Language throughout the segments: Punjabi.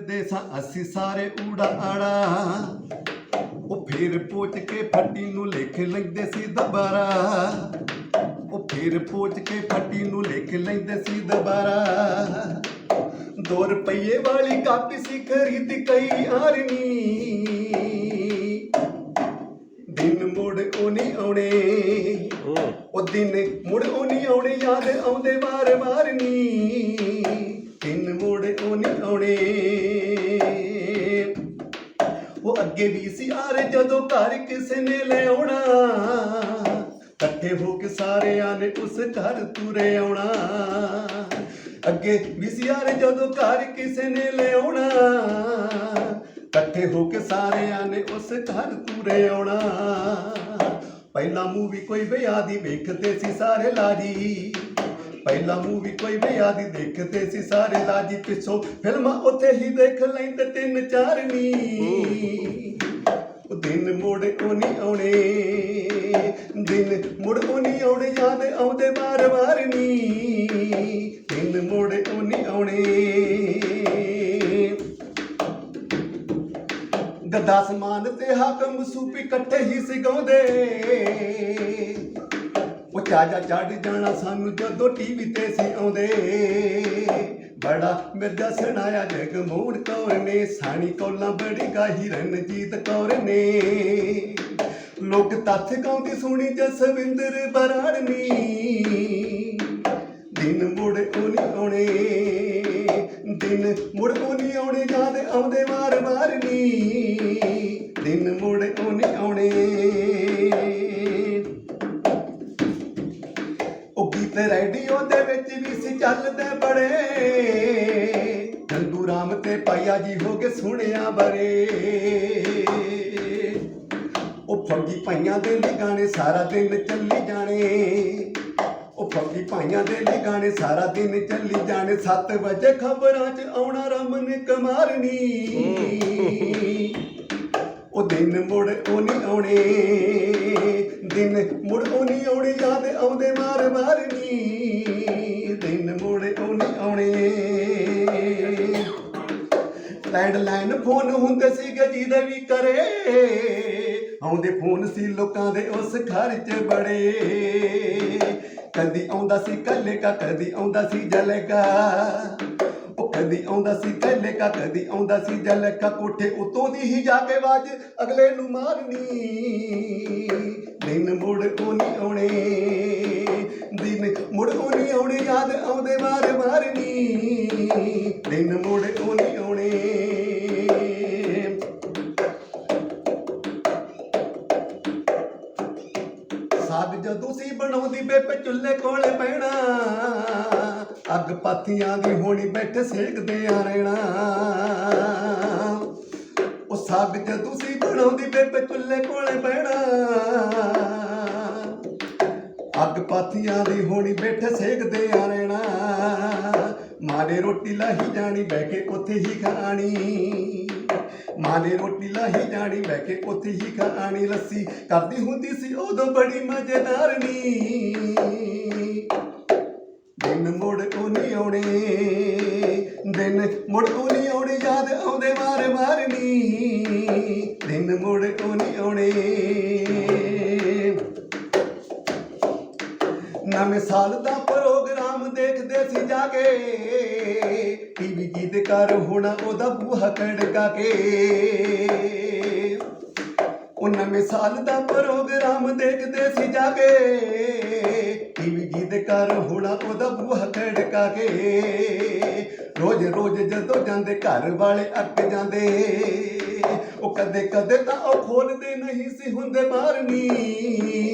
ਦੇ ਸਾਂ ਅਸੀਂ ਸਾਰੇ ਊੜਾ ਆੜਾ ਉਹ ਫੇਰ ਪੋਚ ਕੇ ਫੱਟੀ ਨੂੰ ਲਿਖ ਲੈਂਦੇ ਸੀ ਦੁਬਾਰਾ। ਉਹ ਫੇਰ ਪੋਚ ਕੇ ਫੱਟੀ ਨੂੰ ਲਿਖ ਲੈਂਦੇ ਸੀ ਦੁਬਾਰਾ। ਦੋ ਰੁਪਏ ਵਾਲੀ ਕਾਪੀ ਸੀ ਖਰੀਦ ਕਈ ਆਰਨੀ ਦਿਨ ਮੁੜ ਉਹ ਨਹੀਂ ਆਉਣੇ। ਉਹ ਦਿਨ ਮੁੜ ਉਹ ਨਹੀਂ ਆਉਣੇ ਯਾਦ ਆਉਂਦੇ ਵਾਰ ਵਾਰ ਨੀ। ਦਿਨ ਮੁੜ ਉਹ ਨਹੀਂ ਆਉਣੇ? ਉਹ ਅੱਗੇ ਵੀ ਸੀ ਆਰੇ ਜਦੋਂ ਘਰ ਕਿਸੇ ਨੇ ਲੈ ਆਉਣਾ। ਇਕੱਠੇ ਹੋ ਕੇ ਸਾਰਿਆਂ ਨੇ ਉਸ ਘਰ ਤੁਰੇ ਆਉਣਾ। ਅੱਗੇ ਵੀ ਸੀ ਆਰੇ ਜਦੋਂ ਘਰ ਕਿਸੇ ਨੇ ਲੈ ਆਉਣਾ। ਇਕੱਠੇ ਹੋ ਕੇ ਸਾਰਿਆਂ ਨੇ ਉਸ ਘਰ ਤੁਰੇ ਆਉਣਾ। ਪਹਿਲਾ ਮੂਵੀ ਕੋਈ ਵਿਆਹ ਦੀ ਵੇਖਦੇ ਸੀ ਸਾਰੇ ਲਾੜੀ। ਪਹਿਲਾ ਮੂਵੀ ਕੋਈ ਵਿਆਹ ਦੀ ਦੇਖਦੇ ਸੀ ਸਾਰੇ ਲਾਜੀ ਪਿੱਛੋਂ। ਫਿਲਮਾਂ ਉੱਥੇ ਹੀ ਦੇਖ ਲੈਂਦੇ ਤਿੰਨ ਚਾਰ ਨੀ। ਉਹ ਦਿਨ ਮੁੜ ਉਹ ਨਹੀਂ ਆਉਣੇ। ਦਿਨ ਮੁੜ ਉਹ ਨਹੀਂ ਆਉਣੇ, ਯਾਦ ਆਉਂਦੇ ਵਾਰ ਵਾਰ ਨੀ। ਦਿਨ ਮੁੜ ਉਹ ਨਹੀਂ ਆਉਣੇ। ਗੱਦਾ ਸਮਾਨ ਤੇ ਹਾਕਮ ਸੂਪੀ ਇਕੱਠੇ ਹੀ ਸਿਗਾਉਂਦੇ। ਉਹ ਚਾਜਾ ਚੜ ਜਾਣਾ ਸਾਨੂੰ ਜਦੋਂ ਟੀਵੀ ਤੇ ਸੀ ਆਉਂਦੇ। ਬੜਾ ਮਿਰਜ਼ਾ ਸੁਣਾਇਆ, ਜਗਮੋਹਨ ਕੌਰ ਨੇ, ਸਾਣੀ ਕੋਲਾਂ ਬੜੀ ਗਾਹੀ, ਰਣਜੀਤ ਕੌਰ ਨੇ। ਲੋਕ ਤੱਥ ਗਾਉਂਦੀ ਸੁਣੀ ਜਸਵਿੰਦਰ ਬਰਾੜਨੀ। ਦਿਨ ਮੁੜ ਉਹ ਆਉਣੇ। ਦਿਨ ਮੁੜ ਉਹ ਨਹੀਂ ਆਉਣੇ, ਯਾਦ ਆਉਂਦੇ ਵਾਰ ਵਾਰ ਨੀ। ਦਿਨ ਮੁੜ ਉਹ ਨਹੀਂ ਆਉਣੇ। ਵਿੱਚ ਵੀ ਸੀ ਚੱਲਦੇ ਬੜੇ ਚੰਦੂ ਰਾਮ ਤੇ ਪਾਇਆ ਜੀ ਹੋ ਕੇ ਸੁਣਿਆ ਬਰੇ। ਉਹ ਫੌਜੀ ਭਾਈਆਂ ਦੇ ਲਈ ਗਾਣੇ ਸਾਰਾ ਦਿਨ ਚੱਲੀ ਜਾਣੇ। ਉਹ ਫੌਜੀ ਭਾਈਆਂ ਦੇ ਲਈ ਗਾਣੇ ਸਾਰਾ ਦਿਨ ਚੱਲੀ ਜਾਣੇ। 7 ਵਜੇ ਖਬਰਾਂ 'ਚ ਆਉਣਾ ਰਮਨ ਕਮਾਰਨੀ। ਉਹ ਦਿਨ ਮੁੜ ਉਹ ਨਹੀਂ ਆਉਣੇ। ਲੈਂਡਲਾਈਨ ਫੋਨ ਹੁੰਦੇ ਸੀਗੇ ਜਿਹਦੇ ਵੀ ਕਰੇ ਆਉਂਦੇ ਫੋਨ ਸੀ ਲੋਕਾਂ ਦੇ ਉਸ ਘਰ ਬੜੇ। ਕਦੀ ਆਉਂਦਾ ਸੀ ਕੱਲੇ ਕਾ ਕਦੀ ਆਉਂਦਾ ਸੀ ਜਲੇਗਾ ਉਹ ਕਦੀ ਆਉਂਦਾ ਸੀ ਕੱਲੇ ਕਾ ਕਦੀ ਆਉਂਦਾ ਸੀ ਜਲੇਗਾ ਕੋਠੇ ਉਤੋਂ ਦੀ ਹੀ ਜਾ ਕੇ ਆਵਾਜ਼ ਅਗਲੇ ਨੂੰ ਮਾਰਨੀ। ਦਿਨ ਮੁੜ ਉਹ ਨਹੀਂ ਆਉਣੇ। ਦਿਨ ਮੁੜ ਉਹ ਨਹੀਂ ਆਉਣੇ, ਯਾਦ ਆਉਂਦੇ ਵਾਰ ਮਾਰਨੀ ਦਿਨ ਮੁੜ ਉਹ ਨਹੀਂ ਸਾਗ ਜਦੋਂ ਸੀ ਬਣਾਉਂਦੀ ਬੇਬੇ ਚੁੱਲ੍ਹੇ ਕੋਲੇ ਬਹਿਣਾ। ਅੱਗ ਪਾਥੀਆਂ ਦੀ ਹੋਣੀ ਬੈਠੇ ਸੇਕਦੇ ਆ ਰਹਿਣਾ। ਉਹ ਸਾਗ ਜਦੋਂ ਸੀ ਬਣਾਉਂਦੀ ਬੇਬੇ ਚੁੱਲ੍ਹੇ ਕੋਲੇ ਬਹਿਣਾ। ਅੱਗ ਪਾਥੀਆਂ ਦੀ ਹੋਣੀ ਬੈਠੇ ਸੇਕਦੇ ਆ ਰਹਿਣਾ। ਮਾਂ ਨੇ ਰੋਟੀ ਲਾਹੀ ਜਾਣੀ, ਬਹਿ ਕੇ ਉੱਥੇ ਹੀ ਖਾਣੀ। ਮਾਂ ਨੇ ਰੋਟੀ ਲਾਹੀ ਜਾਣੀ ਬਹਿ ਕੇ ਉੱਥੇ ਹੀ ਖਾਣੀ ਲੱਸੀ ਕਰਦੀ ਹੁੰਦੀ ਸੀ ਉਦੋਂ ਬੜੀ ਮਜ਼ੇਦਾਰ ਨੀ ਦਿਨ ਮੁੜ ਉਹ ਨਹੀਂ ਆਉਣੇ, ਦਿਨ ਮੁੜ ਉਹ ਨਹੀਂ ਆਉਣੇ, ਯਾਦ ਆਉਂਦੇ ਵਾਰ ਵਾਰ ਨੀ ਦਿਨ ਮੁੜ ਉਹ ਨਹੀਂ ਆਉਣੇ। ਨਵੇਂ ਸਾਲ ਦਾ ਪ੍ਰੋਗਰਾਮ ਦੇਖਦੇ ਸੀ ਜਾ ਕੇ। ਟੀਵੀ ਗੀਤ ਹੋਣਾ ਉਹਦਾ ਬੂਹਾ ਖੜਕਾ ਕੇ। ਉਹ ਨਵੇਂ ਸਾਲ ਦਾ ਪ੍ਰੋਗਰਾਮ ਦੇਖਦੇ ਸੀ ਜਾ ਕੇ। ਟੀਵੀ ਗੀਤ ਹੋਣਾ ਉਹਦਾ ਬੂਹਾ ਖੜਕਾ ਕੇ। ਰੋਜ਼ ਰੋਜ਼ ਜਦੋਂ ਜਾਂਦੇ ਘਰ ਵਾਲੇ ਅੱਕ ਜਾਂਦੇ। ਉਹ ਕਦੇ ਕਦੇ ਤਾਂ ਉਹ ਖੋਲਦੇ ਨਹੀਂ ਸੀ ਹੁੰਦੇ ਮਾਰਨੀ। ਦਿਨ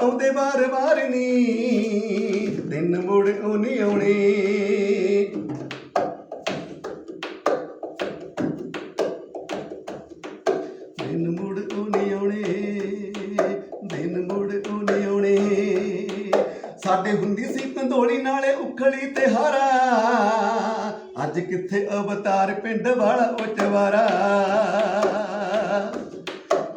ਆਉਂਦੇ ਵਾਰ ਵਾਰ ਨੀ, ਦਿਨ ਮੁੜ ਉਹ ਨਹੀਂ ਆਉਣੇ। ਦਿਨ ਮੁੜ ਉਹ ਨਹੀਂ ਆਉਣੇ, ਦਿਨ ਮੁੜ ਉਹ ਨਹੀਂ ਆਉਣੇ। ਸਾਡੇ ਹੁੰਦੀ ਸੀ ਪੰਦੋਲੀ ਨਾਲੇ ਉਖਲੀ ਤੇ ਹਾਰਾ, ਅੱਜ ਕਿੱਥੇ ਅਵਤਾਰ ਪਿੰਡ ਵਾਲਾ ਉਹ ਚਵਾਰਾ।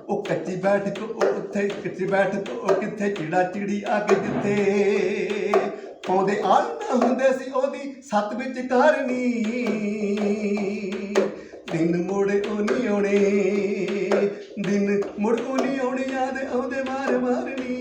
ਉਹ ਕੱਚੀ ਬੈਠ ਕੋ ਉੱਥੇ ਕੱਚੀ ਬੈਠ ਉਹ ਕਿੱਥੇ ਚਿੜਾ ਚਿੜੀ ਅੱਗ ਜਿੱਥੇ? ਪਾਉਂਦੇ ਆਲ ਨਾ ਹੁੰਦੇ ਸੀ ਉਹਦੀ ਸੱਤ ਵਿੱਚ ਕਰਨੀ। ਦਿਨ ਮੁੜ ਉਹ ਨਹੀਂ ਆਉਣੇ, ਦਿਨ ਮੁੜ ਉਹ ਨਹੀਂ ਆਉਣੇ, ਯਾਦ ਆਉਂਦੇ ਮਾਰ ਮਾਰਨੀ